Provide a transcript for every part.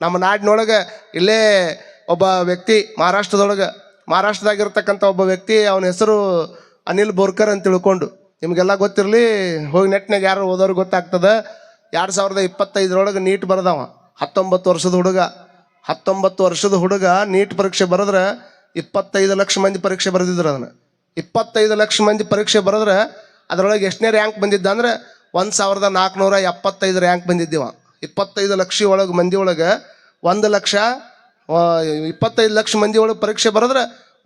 ನಮ್ಮ ನಾಡಿನೊಳಗೆ ಇಲ್ಲೇ ಒಬ್ಬ ವ್ಯಕ್ತಿ ಮಹಾರಾಷ್ಟ್ರದೊಳಗೆ, ಮಹಾರಾಷ್ಟ್ರದಾಗಿರ್ತಕ್ಕಂಥ ಒಬ್ಬ ವ್ಯಕ್ತಿ ಅವನ ಹೆಸರು ಅನಿಲ್ ಬೋರ್ಕರ್ ಅಂತ ತಿಳ್ಕೊಂಡು. ನಿಮಗೆಲ್ಲ ಗೊತ್ತಿರಲಿ, ಹೋಗಿ ನೆಟ್ನಾಗ ಯಾರು ಓದೋರು ಗೊತ್ತಾಗ್ತದೆ. ಎರಡು ಸಾವಿರದ ಇಪ್ಪತ್ತೈದರೊಳಗೆ ನೀಟ್ ಬರೆದವ. ಹತ್ತೊಂಬತ್ತು ವರ್ಷದ ಹುಡುಗ. ಹತ್ತೊಂಬತ್ತು ವರ್ಷದ ಹುಡುಗ ನೀಟ್ ಪರೀಕ್ಷೆ ಬರೆದ್ರೆ ಇಪ್ಪತ್ತೈದು ಲಕ್ಷ ಮಂದಿ ಪರೀಕ್ಷೆ ಬರೆದಿದ್ರು ಅದನ್ನು. ಇಪ್ಪತ್ತೈದು ಲಕ್ಷ ಮಂದಿ ಪರೀಕ್ಷೆ ಬರೆದ್ರೆ ಅದರೊಳಗೆ ಎಷ್ಟನೇ ರ್ಯಾಂಕ್ ಬಂದಿದ್ದ ಅಂದರೆ ಒಂದು ಸಾವಿರದ ನಾಲ್ಕುನೂರ ಎಪ್ಪತ್ತೈದು ರ್ಯಾಂಕ್ ಬಂದಿದ್ದೀವ. ಇಪ್ಪತ್ತೈದು ಲಕ್ಷ ಒಳಗೆ ಮಂದಿ ಒಳಗೆ ಒಂದು ಲಕ್ಷ ಇಪ್ಪತ್ತೈದು ಲಕ್ಷ ಮಂದಿ ಒಳಗೆ ಪರೀಕ್ಷೆ ಬರೆದ್ರೆ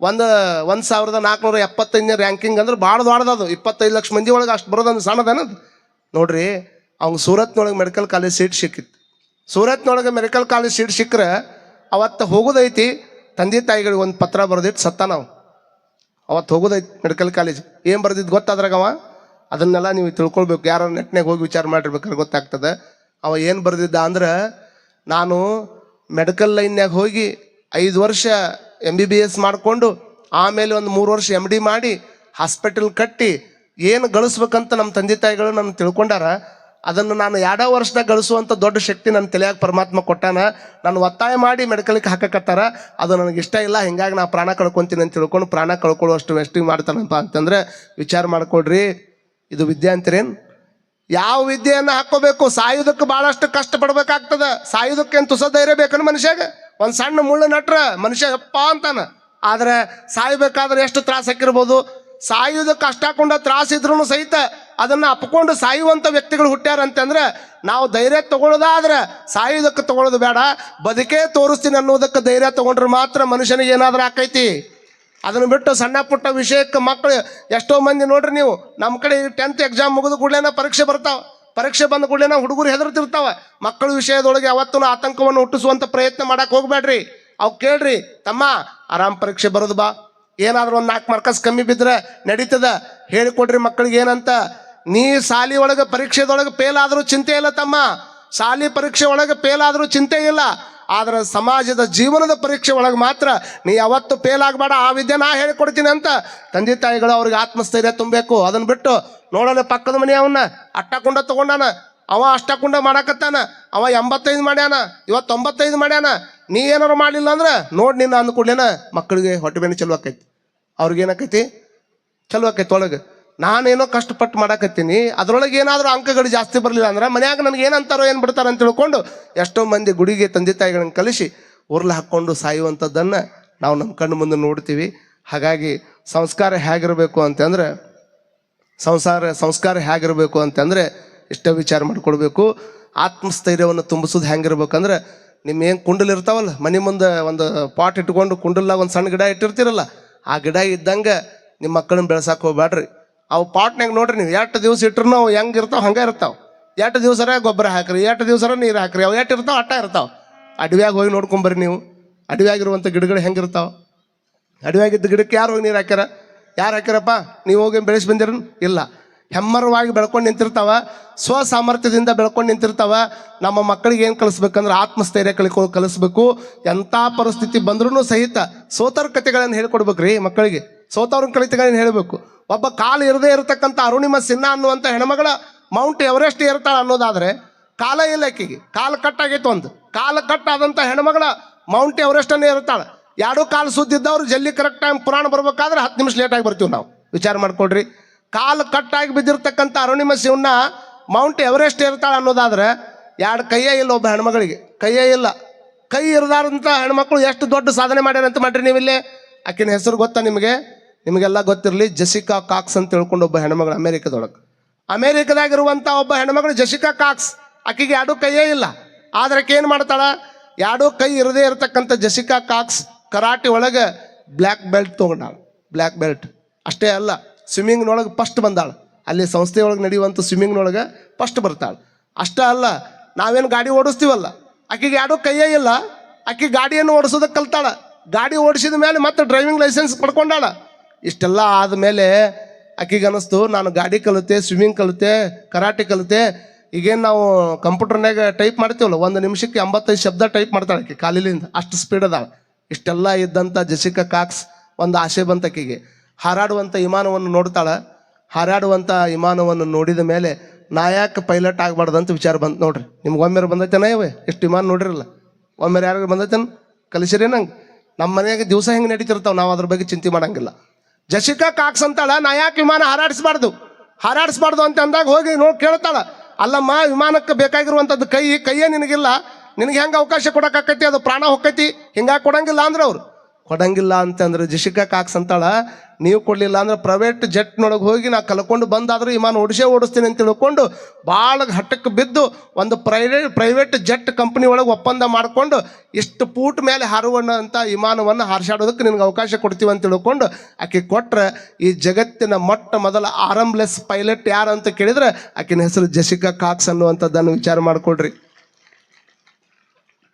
ಒಂದು ಒಂದು ಸಾವಿರದ ನಾಲ್ಕುನೂರ ಎಪ್ಪತ್ತೈದನೇ ರ್ಯಾಂಕಿಂಗ್ ಅಂದ್ರೆ ಭಾಳ ದೊಡ್ಡದದು. ಇಪ್ಪತ್ತೈದು ಲಕ್ಷ ಮಂದಿ ಒಳಗೆ ಅಷ್ಟು ಬರೋದಂದ್ರೆ ಸಣ್ಣದೇನದು ನೋಡ್ರಿ ಅವ್ನು ಸೂರತ್ನೊಳಗೆ ಮೆಡಿಕಲ್ ಕಾಲೇಜ್ ಸೀಟ್ ಸಿಕ್ಕಿತ್ತು. ಸೂರತ್ನೊಳಗೆ ಮೆಡಿಕಲ್ ಕಾಲೇಜ್ ಸೀಟ್ ಸಿಕ್ಕರೆ ಅವತ್ತು ಹೋಗೋದೈತಿ, ತಂದೆ ತಾಯಿಗಳಿಗೆ ಒಂದು ಪತ್ರ ಬರೆದಿಟ್ಟು ಸತ್ತ ನಾವು ಅವತ್ತು ಹೋಗೋದೈತಿ ಮೆಡಿಕಲ್ ಕಾಲೇಜ್ ಏನು ಬರ್ದಿದ್ದು ಗೊತ್ತಾದ್ರಾಗವ? ಅದನ್ನೆಲ್ಲ ನೀವು ತಿಳ್ಕೊಳ್ಬೇಕು. ಯಾರು ನೆಟ್ನಾಗ ಹೋಗಿ ವಿಚಾರ ಮಾಡಿರ್ಬೇಕಾದ್ರೆ ಗೊತ್ತಾಗ್ತದೆ. ಅವ ಏನು ಬರ್ದಿದ್ದ ಅಂದ್ರೆ, ನಾನು ಮೆಡಿಕಲ್ ಲೈನ್ಯಾಗ ಹೋಗಿ ಐದು ವರ್ಷ ಎಂ ಬಿ ಬಿ ಎಸ್ ಮಾಡಿಕೊಂಡು, ಆಮೇಲೆ ಒಂದು ಮೂರು ವರ್ಷ ಎಂ ಡಿ ಮಾಡಿ ಹಾಸ್ಪಿಟಲ್ ಕಟ್ಟಿ, ಏನು ಗಳಿಸ್ಬೇಕಂತ ನಮ್ಮ ತಂದೆ ತಾಯಿಗಳು ನನ್ನ ತಿಳ್ಕೊಂಡಾರ, ಅದನ್ನು ನಾನು ಎರಡೋ ವರ್ಷದಾಗ ಗಳಿಸುವಂಥ ದೊಡ್ಡ ಶಕ್ತಿ ನನ್ನ ತಲೆಯಾಗ ಪರಮಾತ್ಮ ಕೊಟ್ಟಾನ. ನಾನು ಒತ್ತಾಯ ಮಾಡಿ ಮೆಡಿಕಲ್ಗೆ ಹಾಕಕತ್ತಾರ. ಅದು ನನಗೆ ಇಷ್ಟ ಇಲ್ಲ, ಹಿಂಗಾಗಿ ನಾ ಪ್ರಾಣ ಕಳ್ಕೊತೀನಿ ಅಂತ ತಿಳ್ಕೊಂಡು ಪ್ರಾಣ ಕಳ್ಕೊಳ್ಳುವಷ್ಟು ವೆಸ್ಟಿಂಗ್ ಮಾಡ್ತಾನಪ್ಪ ಅಂತಂದ್ರೆ, ವಿಚಾರ ಮಾಡ್ಕೊಡ್ರಿ. ಇದು ವಿದ್ಯಾಂತಿರೇನ್? ಯಾವ ವಿದ್ಯೆಯನ್ನು ಹಾಕೋಬೇಕು ಸಾಯುವುದಕ್ಕೆ ಭಾಳಷ್ಟು ಕಷ್ಟ ಪಡ್ಬೇಕಾಗ್ತದ ಸಾಯುವುದಕ್ಕೆ ಏನು ತುಸ ಧೈರ್ಯ ಬೇಕನ್ನು ಮನುಷ್ಯಾಗ? ಒಂದು ಸಣ್ಣ ಮುಳ್ಳು ನಟ್ರ ಮನುಷ್ಯ ಎಪ್ಪ ಅಂತಾನ. ಆದ್ರೆ ಸಾಯ್ಬೇಕಾದ್ರೆ ಎಷ್ಟು ತ್ರಾಸ ಹಾಕಿರ್ಬೋದು ಸಾಯುವುದಕ್ಕೆ ಕಷ್ಟ ಹಾಕೊಂಡ ತ್ರಾಸ ಇದ್ರೂ ಸಹಿತ ಅದನ್ನ ಅಪ್ಕೊಂಡು ಸಾಯುವಂತ ವ್ಯಕ್ತಿಗಳು ಹುಟ್ಟ್ಯಾರ ಅಂತಂದ್ರೆ ನಾವು ಧೈರ್ಯ ತಗೊಳ್ಳೋದಾದ್ರೆ ಸಾಯುವುದಕ್ಕೆ ತಗೊಳ್ಳೋದು ಬೇಡ. ಬದುಕೇ ತೋರಿಸ್ತೀನಿ ಅನ್ನೋದಕ್ಕೆ ಧೈರ್ಯ ತಗೊಂಡ್ರೆ ಮಾತ್ರ ಮನುಷ್ಯನಿಗೆ ಏನಾದ್ರೂ ಆಕೈತಿ. ಅದನ್ನು ಬಿಟ್ಟು ಸಣ್ಣ ಪುಟ್ಟ ವಿಷಯಕ್ಕೆ ಮಕ್ಕಳು ಎಷ್ಟೋ ಮಂದಿ ನೋಡ್ರಿ ನೀವು ನಮ್ಮ ಕಡೆ ಟೆಂತ್ ಎಕ್ಸಾಮ್ ಮುಗಿದ ಕೂಡಲೇನ ಪರೀಕ್ಷೆ ಬರ್ತಾವೆ. ಪರೀಕ್ಷೆ ಬಂದ ಕೂಡಲೇನ ಹುಡುಗರು ಹೆದರ್ತಿರ್ತಾವೆ. ಮಕ್ಕಳ ವಿಷಯದೊಳಗೆ ಯಾವತ್ತೂ ಆತಂಕವನ್ನು ಹುಟ್ಟಿಸುವಂತ ಪ್ರಯತ್ನ ಮಾಡಕ್ ಹೋಗಬೇಡ್ರಿ. ಅವ್ ಕೇಳ್ರಿ, ತಮ್ಮ ಆರಾಮ್ ಪರೀಕ್ಷೆ ಬರೋದು ಬಾ. ಏನಾದರೂ ಒಂದು ನಾಲ್ಕು ಮಾರ್ಕಸ್ ಕಮ್ಮಿ ಬಿದ್ರೆ ನಡೀತದ. ಹೇಳಿಕೊಡ್ರಿ ಮಕ್ಕಳಿಗೆ ಏನಂತ. ನೀ ಸಾಲಿ ಒಳಗೆ ಪರೀಕ್ಷೆದೊಳಗೆ ಫೇಲ್ ಆದ್ರೂ ಚಿಂತೆ ಇಲ್ಲ ತಮ್ಮ. ಶಾಲಿ ಪರೀಕ್ಷೆ ಒಳಗೆ ಫೇಲ್ ಆದ್ರೂ ಚಿಂತೆ ಇಲ್ಲ. ಆದ್ರೆ ಸಮಾಜದ ಜೀವನದ ಪರೀಕ್ಷೆ ಒಳಗೆ ಮಾತ್ರ ನೀ ಯಾವತ್ತು ಫೇಲ್ ಆಗಬೇಡ, ಆ ವಿದ್ಯೆ ನಾ ಹೇಳಿಕೊಡ್ತೀನಿ ಅಂತ ತಂದೆ ತಾಯಿಗಳು ಅವ್ರಿಗೆ ಆತ್ಮಸ್ಥೈರ್ಯ ತುಂಬಬೇಕು. ಅದನ್ನ ಬಿಟ್ಟು ನೋಡೋಣ ಪಕ್ಕದ ಮನೆ ಅವನ್ನ ಅಟ್ಟಕುಂಡ ತಗೊಂಡಾನ, ಅವ ಅಷ್ಟಕುಂಡ ಮಾಡಾಕತ್ತಾನ, ಅವ ಎಂಬತ್ತೈದು ಮಾಡ್ಯಾನ ಇವತ್ತು ತೊಂಬತ್ತೈದು ಮಾಡ್ಯಾನ, ನೀ ಏನಾರು ಮಾಡಲಿಲ್ಲ ಅಂದ್ರೆ ನೋಡಿ ನಿನ್ನ ಅಂದ್ಕೂಡ್ಲೇನ ಮಕ್ಕಳಿಗೆ ಹೊಟ್ಟೆ ಬೇನೆ ಚಲೋ ಆಕೈತಿ. ಅವ್ರಿಗೇನಾಕೈತಿ? ಚಲೋ ಆಕೈತಿ ಒಳಗೆ. ನಾನೇನೋ ಕಷ್ಟಪಟ್ಟು ಮಾಡಾಕತ್ತೀನಿ, ಅದರೊಳಗೆ ಏನಾದರೂ ಅಂಕಗಳು ಜಾಸ್ತಿ ಬರಲಿಲ್ಲ ಅಂದ್ರೆ ಮನ್ಯಾಗ ನನಗೆ ಏನಂತಾರೋ ಏನು ಬಿಡ್ತಾರೋ ಅಂತ ತಿಳ್ಕೊಂಡು ಎಷ್ಟೋ ಮಂದಿ ಗುಡಿಗೆ ತಂದೆ ತಾಯಿಗಳನ್ನು ಕಲಿಸಿ ಉರ್ಲು ಹಾಕ್ಕೊಂಡು ಸಾಯುವಂಥದ್ದನ್ನು ನಾವು ನಮ್ಮ ಕಣ್ಣು ಮುಂದೆ ನೋಡ್ತೀವಿ. ಹಾಗಾಗಿ ಸಂಸ್ಕಾರ ಹೇಗಿರಬೇಕು ಅಂತಂದ್ರೆ, ಸಂಸಾರ, ಸಂಸ್ಕಾರ ಹೇಗಿರಬೇಕು ಅಂತಂದ್ರೆ ಇಷ್ಟೇ ವಿಚಾರ ಮಾಡಿಕೊಡ್ಬೇಕು. ಆತ್ಮಸ್ಥೈರ್ಯವನ್ನು ತುಂಬಿಸೋದು ಹೆಂಗಿರ್ಬೇಕಂದ್ರೆ ನಿಮ್ಮ ಏನು ಕುಂಡಲ್ ಇರ್ತಾವಲ್ಲ, ಮನೆ ಮುಂದೆ ಒಂದು ಪಾಟ್ ಇಟ್ಕೊಂಡು ಕುಂಡಲ್ದಾಗ ಒಂದು ಸಣ್ಣ ಗಿಡ ಇಟ್ಟಿರ್ತೀರಲ್ಲ, ಆ ಗಿಡ ಇದ್ದಂಗೆ ನಿಮ್ಮ ಮಕ್ಕಳನ್ನ ಬೆಳೆಸಕ್ಕೆ ಹೋಗ್ಬೇಡ್ರಿ ಅವು ಪಾಟ್ನಾಗ ನೋಡ್ರಿ ನೀವು, ಎಷ್ಟು ದಿವಸ ಇಟ್ರು ಅವು ಹೆಂಗೆ ಇರ್ತಾವ, ಹಂಗೆ ಇರ್ತಾವ. ಎಷ್ಟು ದಿವಸರ ಗೊಬ್ಬರ ಹಾಕ್ರಿ, ಎಷ್ಟು ದಿವಸರ ನೀರು ಹಾಕ್ರಿ, ಅವು ಎಷ್ಟು ಇರ್ತಾವೆ, ಅಟ್ಟ ಇರ್ತಾವೆ. ಅಡವ್ಯಾಗ ಹೋಗಿ ನೋಡ್ಕೊಂಬರ್ರಿ ನೀವು. ಅಡವ್ಯಾಗಿರುವಂಥ ಗಿಡಗಳು ಹೆಂಗಿರ್ತಾವ ಅಡವ್ಯಾಗಿದ್ದ ಗಿಡಕ್ಕೆ ಯಾರು ಹೋಗಿ ನೀರು ಹಾಕ್ಯಾರ? ಯಾರು ಹಾಕ್ಯಾರಪ್ಪ? ನೀವು ಹೋಗಿ ಬೆಳೆಸಿ ಬಂದಿರ ಇಲ್ಲ. ಹೆಮ್ಮರವಾಗಿ ಬೆಳ್ಕೊಂಡು ನಿಂತಿರ್ತಾವ ಸ್ವ ಸಾಮರ್ಥ್ಯದಿಂದ ಬೆಳ್ಕೊಂಡು ನಿಂತಿರ್ತಾವ. ನಮ್ಮ ಮಕ್ಕಳಿಗೆ ಏನು ಕಲಿಸ್ಬೇಕಂದ್ರೆ ಆತ್ಮಸ್ಥೈರ್ಯ ಕಲಿಕೊ, ಕಲಿಸ್ಬೇಕು. ಎಂಥ ಪರಿಸ್ಥಿತಿ ಬಂದ್ರೂ ಸಹಿತ ಸೋತರ ಕಥೆಗಳನ್ನು ಹೇಳ್ಕೊಡ್ಬೇಕ್ರಿ ಮಕ್ಕಳಿಗೆ. ಸೋತವ್ರ ಕಲಿತೆಗಳನ್ನ ಹೇಳಬೇಕು. ಒಬ್ಬ ಕಾಲು ಇರದೇ ಇರತಕ್ಕಂಥ ಅರುಣಿಮ ಸಿನ್ಹಾ ಅನ್ನುವಂಥ ಹೆಣ್ಮಗಳ ಮೌಂಟ್ ಎವರೆಸ್ಟ್ ಏರ್ತಾಳೆ ಅನ್ನೋದಾದ್ರೆ ಕಾಲ ಇಲ್ಲ ಆಕಿಗೆ ಕಾಲು ಕಟ್ಟಾಗೈತೆ ಒಂದು. ಕಾಲು ಕಟ್ಟಾದಂಥ ಹೆಣ್ಮಗಳ ಮೌಂಟ್ ಎವರೆಸ್ಟನ್ನೇ ಇರ್ತಾಳೆ ಎರಡು ಕಾಲು ಸುದ್ದಿದ್ದವ್ರು ಜಲ್ಲಿ ಕರೆಕ್ಟ್ ಟೈಮ್ ಪುರಾಣ ಬರ್ಬೇಕಾದ್ರೆ ಹತ್ತು ನಿಮಿಷ ಲೇಟಾಗಿ ಬರ್ತೀವಿ ನಾವು. ವಿಚಾರ ಮಾಡ್ಕೊಡ್ರಿ ಕಾಲು ಕಟ್ಟಾಗಿ ಬಿದ್ದಿರ್ತಕ್ಕಂಥ ಅರುಣಿಮ ಶಿವನ ಮೌಂಟ್ ಎವರೆಸ್ಟ್ ಇರ್ತಾಳೆ ಅನ್ನೋದಾದ್ರೆ ಎರಡು ಕೈಯೇ ಇಲ್ಲ ಒಬ್ಬ ಹೆಣ್ಮಗಳಿಗೆ. ಕೈಯೇ ಇಲ್ಲ. ಕೈ ಇರದಾರಂಥ ಹೆಣ್ಮಕ್ಳು ಎಷ್ಟು ದೊಡ್ಡ ಸಾಧನೆ ಮಾಡ್ಯಾರಂತ ಮಾಡ್ರಿ ನೀವಿಲ್ಲೇ. ಆಕಿನ ಹೆಸರು ಗೊತ್ತಾ ನಿಮಗೆ? ನಿಮಗೆಲ್ಲ ಗೊತ್ತಿರಲಿ, ಜಸಿಕಾ ಕಾಕ್ಸ್ ಅಂತ ತಿಳ್ಕೊಂಡು ಒಬ್ಬ ಹೆಣ್ಮಗಳು ಅಮೇರಿಕದೊಳಗೆ. ಅಮೇರಿಕದಾಗಿರುವಂಥ ಒಬ್ಬ ಹೆಣ್ಮಗಳು ಜಸಿಕಾ ಕಾಕ್ಸ್. ಆಕೆಗೆ ಎರಡು ಕೈಯೇ ಇಲ್ಲ. ಆದ್ರೆ ಏನು ಮಾಡ್ತಾಳ? ಎರಡೂ ಕೈ ಇರದೇ ಇರತಕ್ಕಂಥ ಜಸಿಕಾ ಕಾಕ್ಸ್ ಕರಾಟೆ ಒಳಗೆ ಬ್ಲ್ಯಾಕ್ ಬೆಲ್ಟ್ ತೊಗೊಂಡಾಳು. Black belt. ಅಷ್ಟೇ ಅಲ್ಲ, ಸ್ವಿಮ್ಮಿಂಗ್ನೊಳಗೆ ಫಸ್ಟ್ ಬಂದಾಳ. ಅಲ್ಲಿ ಸಂಸ್ಥೆಯೊಳಗೆ ನಡೆಯುವಂಥ ಸ್ವಿಮ್ಮಿಂಗ್ನೊಳಗೆ ಫಸ್ಟ್ ಬರ್ತಾಳೆ. ಅಷ್ಟೇ ಅಲ್ಲ, ನಾವೇನು ಗಾಡಿ ಓಡಿಸ್ತೀವಲ್ಲ? ಆಕೆಗೆ ಯಾಡೂ ಕೈಯೇ ಇಲ್ಲ. ಆಕೆ ಗಾಡಿಯನ್ನು ಓಡಿಸೋದಕ್ಕೆ ಕಲ್ತಾಳ. ಗಾಡಿ ಓಡಿಸಿದ ಮೇಲೆ ಮತ್ತೆ ಡ್ರೈವಿಂಗ್ ಲೈಸೆನ್ಸ್ ಪಡ್ಕೊಂಡಾಳ. ಇಷ್ಟೆಲ್ಲ ಆದಮೇಲೆ ಆಕಿಗೆ ಅನ್ನಿಸ್ತು ನಾನು ಗಾಡಿ ಕಲಿತೆ ಸ್ವಿಮ್ಮಿಂಗ್ ಕಲಿತೆ, ಕರಾಟೆ ಕಲಿತೆ. ಈಗೇನು ನಾವು ಕಂಪ್ಯೂಟರ್ನಾಗ ಟೈಪ್ ಮಾಡ್ತೀವಲ್ಲ, ಒಂದು ನಿಮಿಷಕ್ಕೆ ಎಂಬತ್ತೈದು ಶಬ್ದ ಟೈಪ್ ಮಾಡ್ತಾಳೆ ಆಕೆ ಕಾಲಿಲಿಂದ. ಅಷ್ಟು ಸ್ಪೀಡ್ ಅದಾವೆ ಇಷ್ಟೆಲ್ಲ ಇದ್ದಂಥ ಜೆಸಿಕಾ ಕಾಕ್ಸ್ ಒಂದು ಆಸೆ ಬಂತ ಆಕೆಗೆ ಹಾರಾಡುವಂಥ ವಿಮಾನವನ್ನು ನೋಡ್ತಾಳೆ. ಹಾರಾಡುವಂಥ ವಿಮಾನವನ್ನು ನೋಡಿದ ಮೇಲೆ, ನಾ ಯಾಕೆ ಪೈಲಟ್ ಆಗಬಾರ್ದು ಅಂತ ವಿಚಾರ ಬಂತು ನೋಡ್ರಿ. ನಿಮ್ಗೆ ಒಮ್ಮೆ ಬಂದೈತೆ ಇವೆ? ಎಷ್ಟು ವಿಮಾನ ನೋಡಿರಲ್ಲ. ಒಮ್ಮೆ ಯಾರಿಗೂ ಬಂದೈತೇನು? ಕಲಿಸಿರಿ ನಂಗೆ. ನಮ್ಮ ಮನೆಯಾಗ ದಿವಸ ಹೆಂಗೆ ನಡೀತಿರ್ತಾವೆ, ನಾವು ಅದ್ರ ಬಗ್ಗೆ ಚಿಂತೆ ಮಾಡಂಗಿಲ್ಲ. ಜಸಿಕಾ ಕಾಕ್ಸ್ ಅಂತಾಳ, ನಾ ಯಾಕೆ ವಿಮಾನ ಹಾರಾಡಿಸ್ಬಾರ್ದು? ಹಾರಾಡಿಸ್ಬಾರ್ದು ಅಂತ ಅಂದಾಗ ಹೋಗಿ ನೋಡಿ ಕೇಳ್ತಾಳ, ಅಲ್ಲಮ್ಮ, ವಿಮಾನಕ್ಕೆ ಬೇಕಾಗಿರುವಂಥದ್ದು ಕೈ, ಕೈಯೇ ನಿನಗಿಲ್ಲ, ನಿನಗೆ ಹೆಂಗೆ ಅವಕಾಶ ಕೊಡೋಕ್ಕಾಕೈತಿ? ಅದು ಪ್ರಾಣ ಹೊಕ್ಕೈತಿ, ಹಿಂಗಾಗಿ ಕೊಡಂಗಿಲ್ಲ ಅಂದ್ರೆ ಅವ್ರು. ಕೊಡಂಗಿಲ್ಲ ಅಂತಂದ್ರೆ ಜಿಶಿಕಾ ಕಾಕ್ಸ್ ಅಂತಾಳ, ನೀವು ಕೊಡಲಿಲ್ಲ ಅಂದ್ರೆ ಪ್ರೈವೇಟ್ ಜೆಟ್ನೊಳಗೆ ಹೋಗಿ ನಾ ಕಲ್ಕೊಂಡು ಬಂದಾದರೂ ವಿಮಾನ ಓಡಿಸೇ ಓಡಿಸ್ತೀನಿ ಅಂತ ತಿಳ್ಕೊಂಡು ಭಾಳ ಹಟ್ಟಕ್ಕೆ ಬಿದ್ದು ಒಂದು ಪ್ರೈವೇಟ್ ಪ್ರೈವೇಟ್ ಜೆಟ್ ಕಂಪ್ನಿ ಒಳಗೆ ಒಪ್ಪಂದ ಮಾಡಿಕೊಂಡು ಇಷ್ಟು ಪೂಟ್ ಮೇಲೆ ಹಾರುವಣ್ಣ ಅಂತ ವಿಮಾನವನ್ನು ಹಾರಿಸಾಡೋದಕ್ಕೆ ನಿನಗೆ ಅವಕಾಶ ಕೊಡ್ತೀವಿ ಅಂತ ತಿಳ್ಕೊಂಡು ಆಕೆ ಕೊಟ್ರೆ, ಈ ಜಗತ್ತಿನ ಮೊಟ್ಟ ಮೊದಲ ಆರಂಬ್ಲೆಸ್ ಪೈಲಟ್ ಯಾರು? ಅಂತ ಕೇಳಿದ್ರೆ, ಆಕಿನ ಹೆಸರು ಜಸಿಕಾ ಕಾಕ್ಸ್ ಅನ್ನುವಂಥದ್ದನ್ನು ವಿಚಾರ ಮಾಡಿಕೊಡ್ರಿ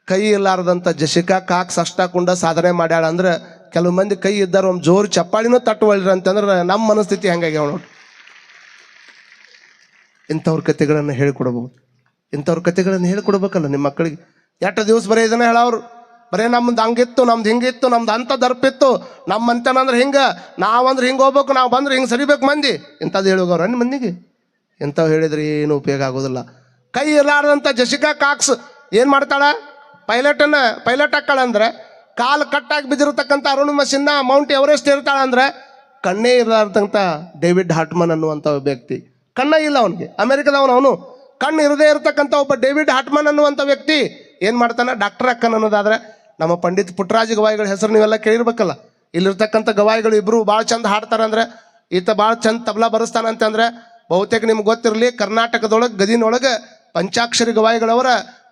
ಕೈ ಇಲ್ಲಾರ್ದಂಥ ಜಶಿಕಾ ಕಾಕ್ಸ್ ಸಷ್ಟಾಕುಂಡ ಸಾಧನೆ ಮಾಡ್ಯಾಳ ಅಂದ್ರೆ ಕೆಲವು ಮಂದಿ ಕೈ ಇದ್ದಾರ, ಒಂದು ಜೋರು ಚಪ್ಪಾಳಿನೂ ತಟ್ಟುವಳ್ರಿ ಅಂತಂದ್ರೆ ನಮ್ಮ ಮನಸ್ಥಿತಿ ಹೆಂಗಾಗ್ಯಾವ ನೋಡಿ. ಇಂಥವ್ರ ಕತೆಗಳನ್ನು ಹೇಳಿಕೊಡ್ಬೋದು. ಇಂಥವ್ರ ಕತೆಗಳನ್ನು ಹೇಳಿಕೊಡ್ಬೇಕಲ್ಲ ನಿಮ್ಮ ಮಕ್ಕಳಿಗೆ. ಎಷ್ಟು ದಿವಸ ಬರೀ ಇದನ್ನ ಹೇಳವ್ರು ಬರೇ ನಮ್ದು ಹಂಗಿತ್ತು, ನಮ್ದು ಹಿಂಗಿತ್ತು, ನಮ್ದು ಅಂತ ದರ್ಪಿತ್ತು. ನಮ್ಮ ಅಂತನಂದ್ರೆ ಹಿಂಗೆ, ನಾವಂದ್ರೆ ಹಿಂಗೆ ಹೋಗ್ಬೇಕು, ನಾವು ಬಂದ್ರೆ ಹಿಂಗೆ ಸರಿಬೇಕು ಮಂದಿ. ಇಂಥದ್ದು ಹೇಳುವವ್ರ ನಿಮ್ಮ ಮಂದಿಗೆ? ಇಂಥವು ಹೇಳಿದ್ರೆ ಏನು ಉಪಯೋಗ ಆಗೋದಿಲ್ಲ. ಕೈ ಇರಲಾರ್ದಂಥ ಜಶಿಕಾ ಕಾಕ್ಸ್ ಏನು ಮಾಡ್ತಾಳ? ಪೈಲಟನ್ನು, ಪೈಲಟ್ ಅಂದ್ರೆ ಕಾಲು ಕಟ್ಟಾಗಿ ಬಿದ್ದಿರತಕ್ಕಂಥ ಅರುಣಿಮ ಸಿನ್ಹಾ ಮೌಂಟ್ ಎವರೆಸ್ಟ್ ಇರ್ತಾಳ ಅಂದ್ರೆ ಕಣ್ಣೇ ಇರಲಾರ್ದಂಥ ಡೇವಿಡ್ ಹಾಟ್ಮನ್ ಅನ್ನುವಂಥ ವ್ಯಕ್ತಿ. ಕಣ್ಣ ಇಲ್ಲ ಅವನಿಗೆ. ಅಮೆರಿಕದವನು ಅವನು. ಕಣ್ಣು ಇರದೇ ಇರತಕ್ಕಂಥ ಒಬ್ಬ ಡೇವಿಡ್ ಹಾಟ್ಮನ್ ಅನ್ನುವಂಥ ವ್ಯಕ್ತಿ ಏನು ಮಾಡ್ತಾನೆ? ಡಾಕ್ಟರ್ ಅಕ್ಕನ್ ಅನ್ನೋದಾದ್ರೆ ನಮ್ಮ ಪಂಡಿತ್ ಪುಟ್ಟರಾಜ ಗವಾಯಿಗಳ ಹೆಸರು ನೀವೆಲ್ಲ ಕೇಳಿರ್ಬೇಕಲ್ಲ. ಇಲ್ಲಿರ್ತಕ್ಕಂಥ ಗವಾಯಿಗಳು ಇಬ್ರು ಭಾಳ ಚಂದ ಹಾಡ್ತಾರೆ ಅಂದ್ರೆ, ಈತ ಭಾಳ ಚಂದ ತಬಲಾ ಬರೆಸ್ತಾನಂತಂದ್ರೆ ಬಹುತೇಕ ನಿಮ್ಗೆ ಗೊತ್ತಿರಲಿ, ಕರ್ನಾಟಕದೊಳಗೆ, ಗದಿನೊಳಗೆ ಪಂಚಾಕ್ಷರಿ ಗವಾಯಿಗಳವರ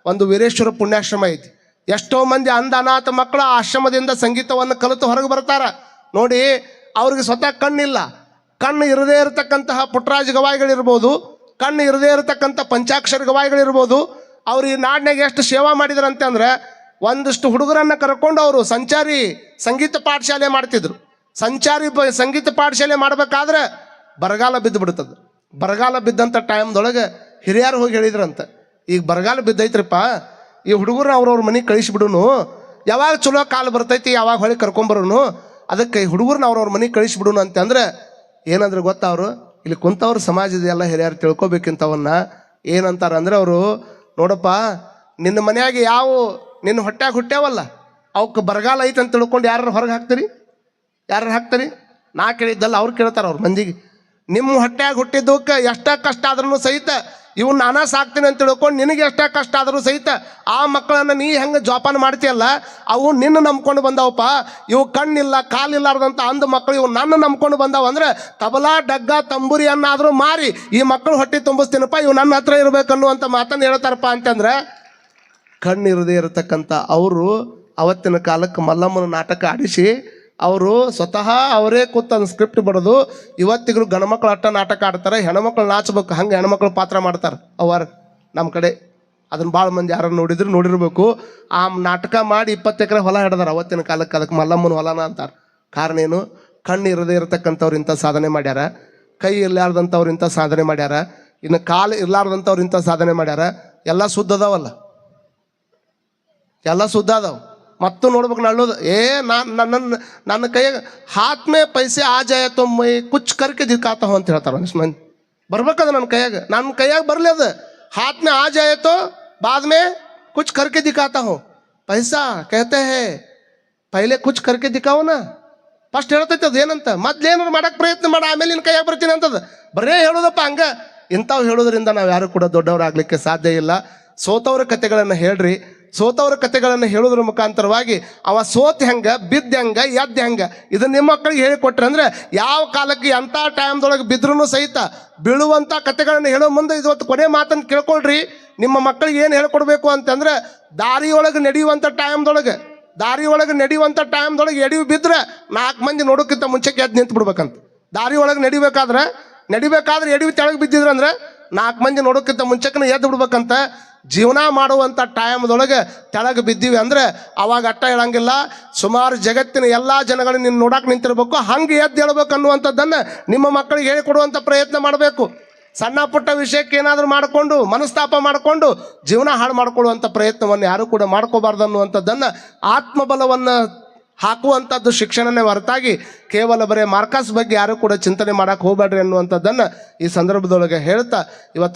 ಒಂದು ವೀರೇಶ್ವರ ಪುಣ್ಯಾಶ್ರಮ ಐತಿ. ಎಷ್ಟೋ ಮಂದಿ ಅಂಧ ಅನಾಥ ಮಕ್ಕಳು ಆಶ್ರಮದಿಂದ ಸಂಗೀತವನ್ನು ಕಲಿತು ಹೊರಗೆ ಬರ್ತಾರ. ನೋಡಿ, ಅವ್ರಿಗೆ ಸ್ವತಃ ಕಣ್ಣಿಲ್ಲ. ಕಣ್ಣು ಇರದೇ ಇರತಕ್ಕಂತಹ ಪುಟ್ಟರಾಜ ಗವಾಯಿಗಳಿರ್ಬೋದು, ಕಣ್ಣು ಇರದೇ ಇರತಕ್ಕಂಥ ಪಂಚಾಕ್ಷರ ಗವಾಯಿಗಳಿರ್ಬೋದು, ಅವ್ರು ಈ ನಾಡಿನಾಗ ಎಷ್ಟು ಸೇವಾ ಮಾಡಿದ್ರಂತೆ ಅಂದ್ರೆ ಒಂದಿಷ್ಟು ಹುಡುಗರನ್ನ ಕರ್ಕೊಂಡು ಅವರು ಸಂಚಾರಿ ಸಂಗೀತ ಪಾಠಶಾಲೆ ಮಾಡ್ತಿದ್ರು. ಸಂಚಾರಿ ಸಂಗೀತ ಪಾಠಶಾಲೆ ಮಾಡಬೇಕಾದ್ರೆ ಬರಗಾಲ ಬಿದ್ದು ಬಿಡ್ತದೆ ಬರಗಾಲ ಬಿದ್ದಂಥ ಟೈಮ್ದೊಳಗೆ ಹಿರಿಯರು ಹೋಗಿ ಹೇಳಿದ್ರಂತೆ. ಈಗ ಬರಗಾಲ ಬಿದ್ದೈತ್ರಿಪ್ಪ, ಈ ಹುಡುಗರು ಅವ್ರವ್ರ ಮನೆಗೆ ಕಳಿಸ್ಬಿಡುನು. ಯಾವಾಗ ಚಲೋ ಕಾಲ ಬರ್ತೈತಿ, ಯಾವಾಗ ಹೊಳಿ ಕರ್ಕೊಂಬರೋನು, ಅದಕ್ಕೆ ಈ ಹುಡುಗರನ್ನ ಅವ್ರವ್ರ ಮನೆಗೆ ಕಳಿಸ್ಬಿಡುನು ಅಂತಂದ್ರೆ, ಏನಂದ್ರೆ ಗೊತ್ತಾ ಅವರು? ಇಲ್ಲಿ ಕುಂತವ್ರ ಸಮಾಜದ ಎಲ್ಲ ಹಿರಿಯರು ತಿಳ್ಕೊಬೇಕಿಂತವನ್ನ ಏನಂತಾರೆ ಅಂದ್ರೆ ಅವರು, ನೋಡಪ್ಪ, ನಿನ್ನ ಮನ್ಯಾಗ ಯಾವ, ನಿನ್ನ ಹೊಟ್ಟೆಗೆ ಹುಟ್ಟ್ಯಾವಲ್ಲ ಅವಕ್ಕೆ ಬರಗಾಲ ಐತೆ ಅಂತ ತಿಳ್ಕೊಂಡು ಯಾರು ಹೊರಗೆ ಹಾಕ್ತೀರಿ? ಯಾರು ಹಾಕ್ತೀರಿ? ನಾ ಕೇಳಿದ್ದಲ್ಲ ಅವ್ರು ಕೇಳ್ತಾರೆ ಅವ್ರ ಮಂದಿಗೆ. ನಿಮ್ಮ ಹೊಟ್ಟೆಯಾಗ ಹುಟ್ಟಿದ್ದಕ್ಕೆ ಎಷ್ಟ ಕಷ್ಟ ಆದ್ರೂ ಸಹಿತ ಇವ್ ನಾನಾ ಸಾಕ್ತೀನಿ ಅಂತ ತಿಳ್ಕೊಂಡು ನಿನಗೆ ಎಷ್ಟೇ ಕಷ್ಟ ಆದರೂ ಸಹಿತ ಆ ಮಕ್ಕಳನ್ನು ನೀ ಹೆಂಗೆ ಜೋಪಾನ ಮಾಡ್ತೀಯಲ್ಲ, ಅವು ನಿನ್ನ ನಂಬ್ಕೊಂಡು ಬಂದಾವಪ್ಪ. ಇವು ಕಣ್ಣಿಲ್ಲ ಕಾಲಿಲ್ಲಾರ್ದಂಥ ಅಂಧ ಮಕ್ಕಳು ಇವು ನನ್ನ ನಂಬ್ಕೊಂಡು ಬಂದವು ಅಂದ್ರೆ ತಬಲಾ, ಡಗ್ಗ, ತಂಬುರಿ ಅನ್ನಾದರೂ ಮಾರಿ, ಈ ಮಕ್ಕಳು ಹೊಟ್ಟೆ ತುಂಬಿಸ್ತೀನಪ್ಪ, ಇವು ನನ್ನ ಹತ್ರ ಇರಬೇಕನ್ನುವಂಥ ಮಾತನ್ನು ಹೇಳ್ತಾರಪ್ಪ ಅಂತಂದ್ರೆ ಕಣ್ಣಿರದೇ ಇರತಕ್ಕಂಥ ಅವರು ಅವತ್ತಿನ ಕಾಲಕ್ಕೆ ಮಲ್ಲಮ್ಮನ ನಾಟಕ ಆಡಿಸಿ ಅವರು ಸ್ವತಃ ಅವರೇ ಒಂದು ಸ್ಕ್ರಿಪ್ಟ್ ಬರೋದು ಇವತ್ತಿಗೂ ಗಂಡ್ಮಕ್ಳು ಅಟ್ಟ ನಾಟಕ ಆಡ್ತಾರೆ ಹೆಣ್ಮಕ್ಳು ನಾಚಬೇಕು, ಹಂಗೆ ಹೆಣ್ಮಕ್ಳು ಪಾತ್ರ ಮಾಡ್ತಾರೆ. ಅವರ್ ನಮ್ಮ ಕಡೆ. ಅದನ್ನ ಭಾಳ ಮಂದಿ ಯಾರು ನೋಡಿದ್ರು ನೋಡಿರ್ಬೇಕು. ಆ ನಾಟಕ ಮಾಡಿ ಇಪ್ಪತ್ತು ಎಕರೆ ಹೊಲ ಹಿಡ್ದಾರ. ಅವತ್ತಿನ ಕಾಲಕ್ಕೆ ಅದಕ್ಕೆ ಮಲ್ಲಮ್ಮನ ಹೊಲನ ಅಂತಾರೆ. ಕಾರಣ ಏನು? ಕಣ್ಣು ಇರದೇ ಇರತಕ್ಕಂಥವ್ರು ಇಂಥ ಸಾಧನೆ ಮಾಡ್ಯಾರ. ಕೈ ಇರ್ಲಾರ್ದಂಥವ್ರು ಇಂಥ ಸಾಧನೆ ಮಾಡ್ಯಾರ. ಇನ್ನು ಕಾಲು ಇರ್ಲಾರ್ದಂಥವ್ರು ಇಂಥ ಸಾಧನೆ ಮಾಡ್ಯಾರ. ಎಲ್ಲ ಶುದ್ಧ ಅದಾವಲ್ಲ? ಎಲ್ಲ ಶುದ್ಧ ಅದಾವ. ಮತ್ತು ನೋಡ್ಬೇಕು ನಳ್ಳೋದು ಏ, ನಾನು ನನ್ನ ನನ್ನ ಕೈಯಾಗ ಹಾತ್ಮೆ ಪೈಸೆ ಆ ಜಯ ತೊಂಬೈ ಕುಚ್ ಕರ್ಕೆ ದಿಕ್ಕಾತವ ಅಂತ ಹೇಳ್ತಾರೆ ಒಂದಿಷ್ಟು ಮಂದಿ. ಬರ್ಬೇಕದ ನನ್ನ ಕೈಯಾಗ. ನನ್ನ ಕೈಯಾಗ ಬರಲಿ ಅದು. ಹಾತ್ಮೆ ಆ ಜಾಯತೋ ಬಾದ್ ಮೇ ಕುಚ್ ಕರ್ಕೆ ದಿಕ್ಕಾತವು ಪೈಸಾ, ಕೇಳ್ತೆ ಹೇ. ಪೈಲೆ ಕುಚ್ ಕರ್ಕೆ ದಿಕ್ಕಾವನ ಫಸ್ಟ್ ಹೇಳ್ತೈತೆ ಅದು ಏನಂತ. ಮೊದ್ಲೇನಾರು ಮಾಡೋಕೆ ಪ್ರಯತ್ನ ಮಾಡ, ಆಮೇಲೆ ನಿನ್ನ ಕೈಯಾಗ ಬರ್ತೀನಿ ಅಂತದ. ಬರೇ ಹೇಳೋದಪ್ಪ ಹಂಗ. ಇಂಥವು ಹೇಳೋದ್ರಿಂದ ನಾವು ಯಾರು ಕೂಡ ದೊಡ್ಡವರಾಗಲಿಕ್ಕೆ ಸಾಧ್ಯ ಇಲ್ಲ. ಸೋತವರ ಕತೆಗಳನ್ನು ಹೇಳ್ರಿ. ಸೋತವ್ರ ಕಥೆಗಳನ್ನು ಹೇಳೋದ್ರ ಮುಖಾಂತರವಾಗಿ ಅವ ಸೋತ್ ಹೆಂಗ, ಬಿದ್ದ ಹೆಂಗ, ಎದ್ದ ಹೆಂಗ? ಇದು ನಿಮ್ಮ ಮಕ್ಕಳಿಗೆ ಹೇಳಿಕೊಟ್ರೆ ಅಂದ್ರೆ ಯಾವ ಕಾಲಕ್ಕೆ ಎಂಥ ಟೈಮ್ದೊಳಗೆ ಬಿದ್ರೂ ಸಹಿತ ಬೀಳುವಂಥ ಕಥೆಗಳನ್ನು ಹೇಳೋ ಮುಂದೆ ಇವತ್ತು ಕೊನೆ ಮಾತನ್ನು ಕೇಳ್ಕೊಳ್ರಿ. ನಿಮ್ಮ ಮಕ್ಕಳಿಗೆ ಏನು ಹೇಳ್ಕೊಡ್ಬೇಕು ಅಂತಂದ್ರೆ ದಾರಿಯೊಳಗೆ ನಡೆಯುವಂಥ ಟೈಮ್ದೊಳಗೆ ದಾರಿ ಒಳಗೆ ನಡೆಯುವಂಥ ಟೈಮ್ದೊಳಗೆ ಎಡಿವು ಬಿದ್ದರೆ ನಾಲ್ಕು ಮಂದಿ ನೋಡೋಕ್ಕಿಂತ ಮುಂಚೆಗೆ ಎದ್ದು ನಿಂತು ಬಿಡ್ಬೇಕಂತ. ದಾರಿ ಒಳಗೆ ನಡಿಬೇಕಾದ್ರೆ ನಡಿಬೇಕಾದ್ರೆ ಎಡಿವಿ ತೆಳಗೆ ಬಿದ್ದಿದ್ರೆ ಅಂದ್ರೆ ನಾಲ್ಕು ಮಂದಿ ನೋಡೋಕ್ಕಿಂತ ಮುಂಚೆಕನ ಎದ್ದು ಬಿಡ್ಬೇಕಂತ. ಜೀವನ ಮಾಡುವಂಥ ಟೈಮ್ದೊಳಗೆ ತೆಳಗೆ ಬಿದ್ದೀವಿ ಅಂದ್ರೆ ಅವಾಗ ಅಟ್ಟ ಹೇಳಂಗಿಲ್ಲ. ಸುಮಾರು ಜಗತ್ತಿನ ಎಲ್ಲ ಜನಗಳು ನಿನ್ನ ನೋಡಕ್ಕೆ ನಿಂತಿರ್ಬೇಕು, ಹಂಗೆ ಎದ್ದು ಹೇಳ್ಬೇಕು ಅನ್ನುವಂಥದ್ದನ್ನು ನಿಮ್ಮ ಮಕ್ಕಳಿಗೆ ಹೇಳಿಕೊಡುವಂಥ ಪ್ರಯತ್ನ ಮಾಡಬೇಕು. ಸಣ್ಣ ಪುಟ್ಟ ವಿಷಯಕ್ಕೆ ಏನಾದರೂ ಮಾಡಿಕೊಂಡು, ಮನಸ್ತಾಪ ಮಾಡಿಕೊಂಡು, ಜೀವನ ಹಾಳು ಮಾಡಿಕೊಳ್ಳುವಂಥ ಪ್ರಯತ್ನವನ್ನು ಯಾರೂ ಕೂಡ ಮಾಡ್ಕೋಬಾರ್ದು ಅನ್ನುವಂಥದ್ದನ್ನು ಆತ್ಮಬಲವನ್ನು ಹಾಕುವಂಥದ್ದು ಶಿಕ್ಷಣನೇ ಹೊರತಾಗಿ ಕೇವಲ ಬರೀ ಮಾರ್ಕಸ್ ಬಗ್ಗೆ ಯಾರೂ ಕೂಡ ಚಿಂತನೆ ಮಾಡೋಕ್ಕೆ ಹೋಗಬೇಡ್ರಿ ಅನ್ನುವಂಥದ್ದನ್ನು ಈ ಸಂದರ್ಭದೊಳಗೆ ಹೇಳ್ತಾ ಇವತ್ತು